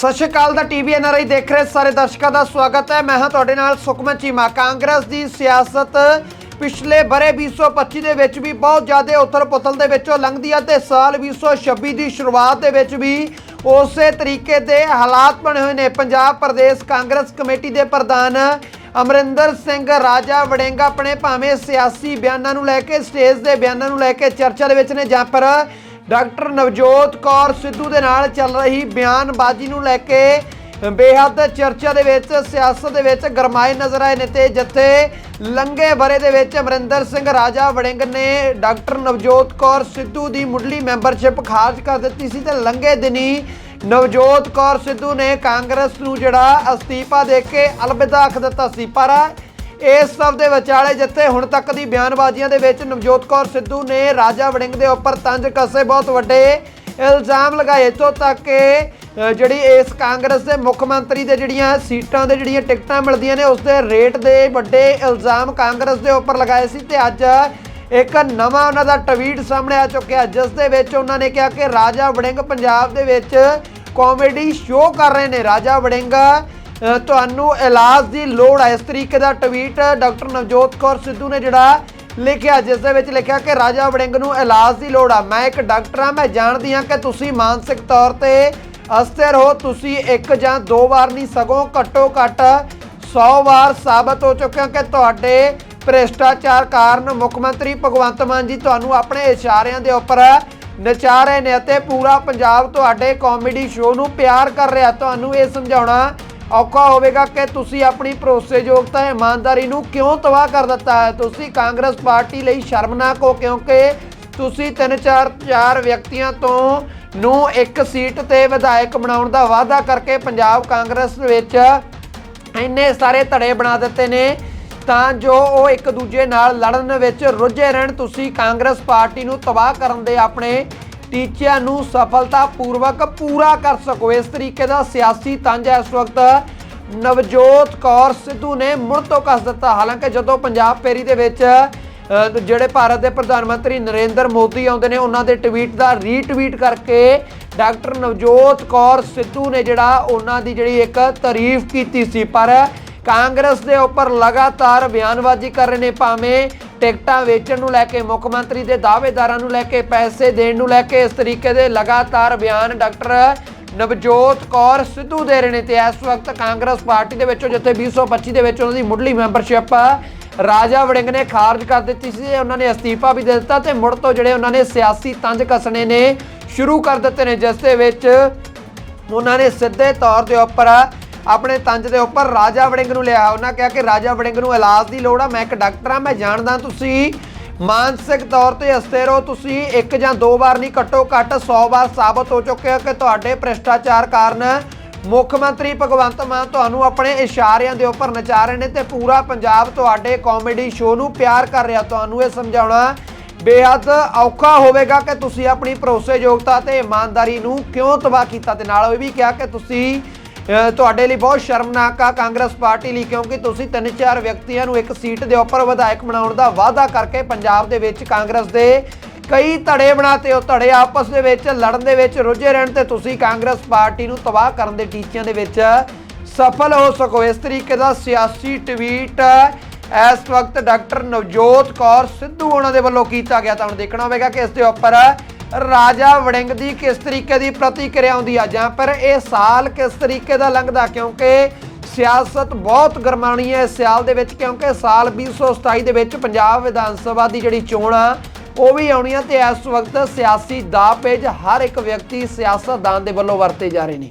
ਸਤਿ ਸ਼੍ਰੀ ਅਕਾਲ ਦਾ TV NRI ਦੇਖ ਰਹੇ ਸਾਰੇ ਦਰਸ਼ਕਾਂ ਦਾ ਸਵਾਗਤ ਹੈ। ਮੈਂ ਹਾਂ ਤੁਹਾਡੇ ਨਾਲ ਸੁਖਮਨ ਚੀਮਾ। ਕਾਂਗਰਸ ਦੀ ਸਿਆਸਤ ਪਿਛਲੇ ਬਰੇ 2025 ਦੇ ਵਿੱਚ ਵੀ ਬਹੁਤ ਜ਼ਿਆਦਾ ਉਥਲ-ਪੁਥਲ ਦੇ ਵਿੱਚੋਂ ਲੰਘਦੀ ਹੈ ਤੇ ਸਾਲ 2026 ਦੀ ਸ਼ੁਰੂਆਤ ਦੇ ਵਿੱਚ ਵੀ ਉਸੇ ਤਰੀਕੇ ਦੇ ਹਾਲਾਤ ਬਣੇ ਹੋਏ ਨੇ। ਪੰਜਾਬ ਪ੍ਰਦੇਸ਼ ਕਾਂਗਰਸ ਕਮੇਟੀ ਦੇ ਪ੍ਰਧਾਨ ਅਮਰਿੰਦਰ ਸਿੰਘ ਰਾਜਾ ਵੜਿੰਗ ਆਪਣੇ ਭਾਵੇਂ ਸਿਆਸੀ ਬਿਆਨਾਂ ਨੂੰ ਲੈ ਕੇ, ਸਟੇਜ ਦੇ ਬਿਆਨਾਂ ਨੂੰ ਲੈ ਕੇ ਚਰਚਾ ਦੇ ਵਿੱਚ ਨੇ, ਜਾਂ ਪਰ ਡਾਕਟਰ ਨਵਜੋਤ ਕੌਰ ਸਿੱਧੂ ਦੇ ਨਾਲ ਚੱਲ ਰਹੀ ਬਿਆਨਬਾਜ਼ੀ ਨੂੰ ਲੈ ਕੇ ਬੇਹੱਦ ਚਰਚਾ ਦੇ ਵਿੱਚ, ਸਿਆਸਤ ਦੇ ਵਿੱਚ ਗਰਮਾਏ ਨਜ਼ਰ ਆਏ ਨੇ ਤੇ ਜਿੱਥੇ ਲੰਗੇ ਬਰੇ ਦੇ ਵਿੱਚ ਅਮਰਿੰਦਰ ਸਿੰਘ ਰਾਜਾ ਵੜਿੰਗ ਨੇ ਡਾਕਟਰ ਨਵਜੋਤ ਕੌਰ ਸਿੱਧੂ ਦੀ ਮੁੱਢਲੀ ਮੈਂਬਰਸ਼ਿਪ ਖਾਰਜ ਕਰ ਦਿੱਤੀ ਸੀ ਤੇ ਲੰਗੇ ਦਿਨੀ ਨਵਜੋਤ ਕੌਰ ਸਿੱਧੂ ਨੇ ਕਾਂਗਰਸ ਨੂੰ ਜਿਹੜਾ ਅਸਤੀਫਾ ਦੇ ਕੇ ਅਲਵਿਦਾ ਆਖ ਦਿੱਤਾ ਸੀ। ਪਰ ਇਸ ਸਭ ਦੇ ਵਿਚਾਲੇ ਜਿੱਥੇ ਹੁਣ ਤੱਕ ਦੀ ਬਿਆਨਬਾਜ਼ੀਆਂ ਦੇ ਵਿੱਚ ਨਵਜੋਤ ਕੌਰ ਸਿੱਧੂ ਨੇ ਰਾਜਾ ਵੜਿੰਗ ਦੇ ਉੱਪਰ ਤੰਜ ਕੱਸੇ ਬਹੁਤ ਵੱਡੇ ਇਲਜ਼ਾਮ ਲਗਾਏ। ਇੱਥੋਂ ਤੱਕ ਕਿ ਜਿਹੜੀ ਇਸ ਕਾਂਗਰਸ ਦੇ ਮੁੱਖ ਮੰਤਰੀ ਦੇ ਜਿਹੜੀਆਂ ਸੀਟਾਂ ਦੇ ਜਿਹੜੀਆਂ ਟਿਕਟਾਂ ਮਿਲਦੀਆਂ ਨੇ ਉਸ ਦੇ ਰੇਟ ਦੇ ਵੱਡੇ ਇਲਜ਼ਾਮ ਕਾਂਗਰਸ ਦੇ ਉੱਪਰ ਲਗਾਏ ਸੀ ਤੇ ਅੱਜ ਇੱਕ ਨਵਾਂ ਉਹਨਾਂ ਦਾ ਟਵੀਟ ਸਾਹਮਣੇ ਆ ਚੁੱਕਿਆ ਜਿਸ ਦੇ ਵਿੱਚ ਉਹਨਾਂ ਨੇ ਕਿਹਾ ਕਿ ਰਾਜਾ ਵੜਿੰਗ ਪੰਜਾਬ ਦੇ ਵਿੱਚ ਕਾਮੇਡੀ ਸ਼ੋਅ ਕਰ ਰਹੇ ਨੇ। ਰਾਜਾ ਵੜਿੰਗ ਤੁਹਾਨੂੰ ਇਲਾਜ ਦੀ ਲੋੜ ਹੈ ਇਸ ਤਰੀਕੇ ਦਾ ਟਵੀਟ ਡਾਕਟਰ ਨਵਜੋਤ ਕੌਰ ਸਿੱਧੂ ਨੇ ਜਿਹੜਾ ਲਿਖਿਆ, ਜਿਸ ਦੇ ਵਿੱਚ ਲਿਖਿਆ ਕਿ ਰਾਜਾ ਵੜਿੰਗ ਨੂੰ ਇਲਾਜ ਦੀ ਲੋੜ ਆ। ਮੈਂ ਇੱਕ ਡਾਕਟਰ ਹਾਂ ਮੈਂ ਜਾਣਦੀ ਹਾਂ ਕਿ ਤੁਸੀਂ ਮਾਨਸਿਕ ਤੌਰ ਤੇ ਅਸਥਿਰ ਹੋ। ਤੁਸੀਂ ਇੱਕ ਜਾਂ ਦੋ ਵਾਰ ਨਹੀਂ, ਸਗੋਂ ਘੱਟੋ ਘੱਟ 100 ਵਾਰ ਸਾਬਤ ਹੋ ਚੁੱਕਿਆ ਕਿ ਤੁਹਾਡੇ ਭ੍ਰਿਸ਼ਟਾਚਾਰ ਕਾਰਨ ਮੁੱਖ ਮੰਤਰੀ ਭਗਵੰਤ ਮਾਨ ਜੀ ਤੁਹਾਨੂੰ ਆਪਣੇ ਇਸ਼ਾਰਿਆਂ ਦੇ ਉੱਪਰ ਨਚਾ ਰਹੇ ਨੇ ਅਤੇ ਪੂਰਾ ਪੰਜਾਬ ਤੁਹਾਡੇ ਕਾਮੇਡੀ ਸ਼ੋਅ ਨੂੰ ਪਿਆਰ ਕਰ ਰਿਹਾ। ਤੁਹਾਨੂੰ ਇਹ ਸਮਝਾਉਣਾ ਔਖਾ ਹੋਵੇਗਾ ਕਿ ਤੁਸੀਂ ਆਪਣੀ ਭਰੋਸੇਯੋਗਤਾ, ਇਮਾਨਦਾਰੀ ਨੂੰ ਕਿਉਂ ਤਬਾਹ ਕਰ ਦਿੱਤਾ ਹੈ? ਤੁਸੀਂ ਕਾਂਗਰਸ ਪਾਰਟੀ ਲਈ ਸ਼ਰਮਨਾਕ ਹੋ ਕਿਉਂਕਿ ਤੁਸੀਂ ਤਿੰਨ ਚਾਰ ਚਾਰ ਵਿਅਕਤੀਆਂ ਤੋਂ ਨੂੰ ਇੱਕ ਸੀਟ ਤੇ ਵਿਧਾਇਕ ਬਣਾਉਣ ਦਾ ਵਾਅਦਾ ਕਰਕੇ ਪੰਜਾਬ ਕਾਂਗਰਸ ਵਿੱਚ ਇੰਨੇ ਸਾਰੇ ਧੜੇ ਬਣਾ ਦਿੱਤੇ ਨੇ, ਤਾਂ ਜੋ ਉਹ ਇੱਕ ਦੂਜੇ ਨਾਲ ਲੜਨ ਵਿੱਚ ਰੁੱਝੇ ਰਹਿਣ। ਤੁਸੀਂ ਕਾਂਗਰਸ ਪਾਰਟੀ ਨੂੰ ਤਬਾਹ ਕਰਨ ਦੇ ਆਪਣੇ ਟੀਚਿਆਂ ਨੂੰ ਸਫਲਤਾਪੂਰਵਕ ਪੂਰਾ ਕਰ ਸਕੋ। ਇਸ ਤਰੀਕੇ ਦਾ ਸਿਆਸੀ ਤੰਜ ਇਸ ਵਕਤ ਨਵਜੋਤ ਕੌਰ ਸਿੱਧੂ ਨੇ ਮੁੜ ਤੋਂ ਕੱਸ ਦਿੱਤਾ। ਹਾਲਾਂਕਿ ਜਦੋਂ ਪੰਜਾਬ ਫੇਰੀ ਦੇ ਵਿੱਚ ਜਿਹੜੇ ਭਾਰਤ ਦੇ ਪ੍ਰਧਾਨ ਮੰਤਰੀ ਨਰਿੰਦਰ ਮੋਦੀ ਆਉਂਦੇ ਨੇ, ਉਹਨਾਂ ਦੇ ਟਵੀਟ ਦਾ ਰੀਟਵੀਟ ਕਰਕੇ ਡਾਕਟਰ ਨਵਜੋਤ ਕੌਰ ਸਿੱਧੂ ਨੇ ਜਿਹੜਾ ਉਹਨਾਂ ਦੀ ਜਿਹੜੀ ਇੱਕ ਤਾਰੀਫ ਕੀਤੀ ਸੀ। ਪਰ ਕਾਂਗਰਸ ਦੇ ਉੱਪਰ ਲਗਾਤਾਰ ਬਿਆਨਬਾਜ਼ੀ ਕਰ ਰਹੇ ਨੇ, ਭਾਵੇਂ ਟਿਕਟਾਂ ਵੇਚਣ ਨੂੰ ਲੈ ਕੇ, ਮੁੱਖ ਮੰਤਰੀ ਦੇ ਦਾਅਵੇਦਾਰਾਂ ਨੂੰ ਲੈ ਕੇ, ਪੈਸੇ ਦੇਣ ਨੂੰ ਲੈ ਕੇ, ਇਸ ਤਰੀਕੇ ਦੇ ਲਗਾਤਾਰ ਬਿਆਨ ਡਾਕਟਰ ਨਵਜੋਤ ਕੌਰ ਸਿੱਧੂ ਦੇ ਰਹੇ ਨੇ ਤੇ ਇਸ ਵਕਤ ਕਾਂਗਰਸ ਪਾਰਟੀ ਦੇ ਵਿੱਚੋਂ, ਜਿੱਥੇ 2025 ਦੇ ਵਿੱਚ ਉਹਨਾਂ ਦੀ ਮੁੱਢਲੀ ਮੈਂਬਰਸ਼ਿਪ ਰਾਜਾ ਵੜਿੰਗ ਨੇ ਖਾਰਜ ਕਰ ਦਿੱਤੀ ਸੀ ਉਹਨਾਂ ਨੇ ਅਸਤੀਫਾ ਵੀ ਦੇ ਦਿੱਤਾ ਤੇ ਮੁੜ ਤੋਂ ਜਿਹੜੇ ਉਹਨਾਂ ਨੇ ਸਿਆਸੀ ਤੰਜ ਕੱਸਣੇ ਨੇ, ਸ਼ੁਰੂ ਕਰ ਦਿੱਤੇ ਨੇ, ਜਿਸ ਦੇ ਵਿੱਚ ਉਹਨਾਂ ਨੇ ਸਿੱਧੇ ਤੌਰ ਦੇ ਉੱਪਰ ਆਪਣੇ ਤੰਜ ਦੇ ਉੱਪਰ ਰਾਜਾ ਵੜਿੰਗ ਨੂੰ ਲਿਆ। ਉਹਨਾਂ ਕਿਹਾ ਕਿ ਰਾਜਾ ਵੜਿੰਗ ਨੂੰ ਇਲਾਜ ਦੀ ਲੋੜ ਆ, ਮੈਂ ਇੱਕ ਡਾਕਟਰ ਆ, ਮੈਂ ਜਾਣਦਾ ਤੁਸੀਂ। ਮਾਨਸਿਕ ਤੌਰ ਤੇ ਅਸਥਿਰ ਹੋ ਤੁਸੀਂ, ਇੱਕ ਜਾਂ ਦੋ ਵਾਰ ਨਹੀਂ, ਘੱਟੋ ਘੱਟ 100 ਵਾਰ ਸਾਬਤ ਹੋ ਚੁੱਕੇ ਹੋ ਕਿ ਤੁਹਾਡੇ ਭ੍ਰਿਸ਼ਟਾਚਾਰ ਕਾਰਨ ਮੁੱਖ ਮੰਤਰੀ ਭਗਵੰਤ ਮਾਨ ਤੁਹਾਨੂੰ ਆਪਣੇ ਇਸ਼ਾਰਿਆਂ ਦੇ ਉੱਪਰ ਨਚਾ ਰਹੇ ਨੇ ਤੇ ਪੂਰਾ ਪੰਜਾਬ ਤੁਹਾਡੇ ਕਾਮੇਡੀ ਸ਼ੋਅ ਨੂੰ ਪਿਆਰ ਕਰ ਰਿਹਾ। ਤੁਹਾਨੂੰ ਇਹ ਸਮਝਾਉਣਾ ਬੇਹੱਦ ਔਖਾ ਹੋਵੇਗਾ ਕਿ ਤੁਸੀਂ ਆਪਣੀ ਭਰੋਸੇਯੋਗਤਾ ਤੇ ਇਮਾਨਦਾਰੀ ਨੂੰ ਕਿਉਂ ਤਬਾਹ ਕੀਤਾ। ਤੇ ਨਾਲ ਇਹ ਵੀ ਕਿਹਾ ਕਿ ਤੁਸੀਂ ਤੁਹਾਡੇ ਲਈ ਬਹੁਤ ਸ਼ਰਮਨਾਕ ਆ ਕਾਂਗਰਸ ਪਾਰਟੀ ਲਈ, ਕਿਉਂਕਿ ਤੁਸੀਂ ਤਿੰਨ ਚਾਰ ਵਿਅਕਤੀਆਂ ਨੂੰ ਇੱਕ ਸੀਟ ਦੇ ਉੱਪਰ ਵਿਧਾਇਕ ਬਣਾਉਣ ਦਾ ਵਾਅਦਾ ਕਰਕੇ ਪੰਜਾਬ ਦੇ ਵਿੱਚ ਕਾਂਗਰਸ ਦੇ ਕਈ ਧੜੇ ਬਣਾਤੇ। ਉਹ ਧੜੇ ਆਪਸ ਦੇ ਵਿੱਚ, ਲੜਨ ਦੇ ਵਿੱਚ ਰੁੱਝੇ ਰਹਿਣ ਤੇ ਤੁਸੀਂ ਕਾਂਗਰਸ ਪਾਰਟੀ ਨੂੰ ਤਬਾਹ ਕਰਨ ਦੇ ਟੀਚਿਆਂ ਦੇ ਵਿੱਚ ਸਫਲ ਹੋ ਸਕੋ। ਇਸ ਤਰੀਕੇ ਦਾ ਸਿਆਸੀ ਟਵੀਟ ਇਸ ਵਕਤ ਡਾਕਟਰ ਨਵਜੋਤ ਕੌਰ ਸਿੱਧੂ ਉਹਨਾਂ ਦੇ ਵੱਲੋਂ ਕੀਤਾ ਗਿਆ। ਤਾਂ ਹੁਣ ਦੇਖਣਾ ਹੋਵੇਗਾ ਕਿ ਇਸ ਦੇ ਉੱਪਰ ਰਾਜਾ ਵੜਿੰਗ ਦੀ ਕਿਸ ਤਰੀਕੇ ਦੀ ਪ੍ਰਤੀਕਿਰਿਆ ਆਉਂਦੀ ਆ? ਜਾਂ ਪਰ ਇਹ ਸਾਲ ਕਿਸ ਤਰੀਕੇ ਦਾ ਲੰਘਦਾ? ਕਿਉਂਕਿ ਸਿਆਸਤ ਬਹੁਤ ਗਰਮਾਣੀ ਹੈ ਇਸ ਸਾਲ ਦੇ ਵਿੱਚ, ਕਿਉਂਕਿ ਸਾਲ 2027 ਦੇ ਵਿੱਚ ਪੰਜਾਬ ਵਿਧਾਨ ਸਭਾ ਦੀ ਜਿਹੜੀ ਚੋਣ ਆ, ਉਹ ਵੀ ਆਉਣੀ ਆ ਤੇ ਇਸ ਵਕਤ ਸਿਆਸੀ ਦਾਅ ਪੇਜ ਹਰ ਇੱਕ ਵਿਅਕਤੀ ਸਿਆਸਤਦਾਨ ਦੇ ਵੱਲੋਂ ਵਰਤੇ ਜਾ ਰਹੇ ਨੇ।